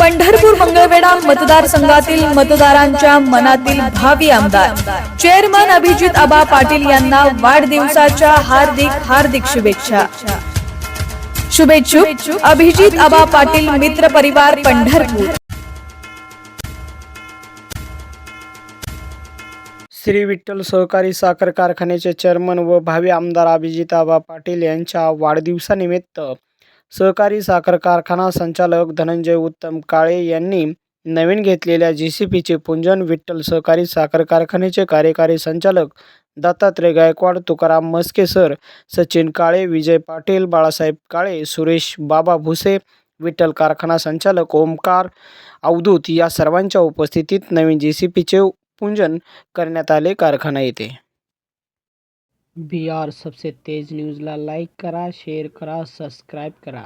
पंढरपूर मंगळवेढा मतदारसंघातील मतदारांच्या मनातील भावी आमदार. चेअरमन अभिजित आबा पाटील यांना वाढदिवसाच्या हार्दिक हार्दिक शुभेच्छा. शुभेच्छुक अभिजित आबा पाटील मित्र परिवार पंढरपूर. श्री विठ्ठल सहकारी साखर कारखान्याचे चेअरमन व भावी आमदार अभिजिताबा पाटील यांच्या वाढदिवसानिमित्त सहकारी साखर कारखाना संचालक धनंजय उत्तम काळे यांनी नवीन घेतलेल्या जी सी पीचे पुंजन विठ्ठल सहकारी साखर कारखान्याचे कार्यकारी संचालक दत्तात्रय गायकवाड तुकाराम मस्के सर सचिन काळे विजय पाटील बाळासाहेब काळे सुरेश बाबा भुसे विठ्ठल कारखाना संचालक ओमकार अवधूत या सर्वांच्या उपस्थितीत नवीन जी सी पीचे पूजन करण्यात आले कारखाना येथे. बी आर सबसे तेज न्यूजला लाईक करा शेअर करा सबस्क्राईब करा।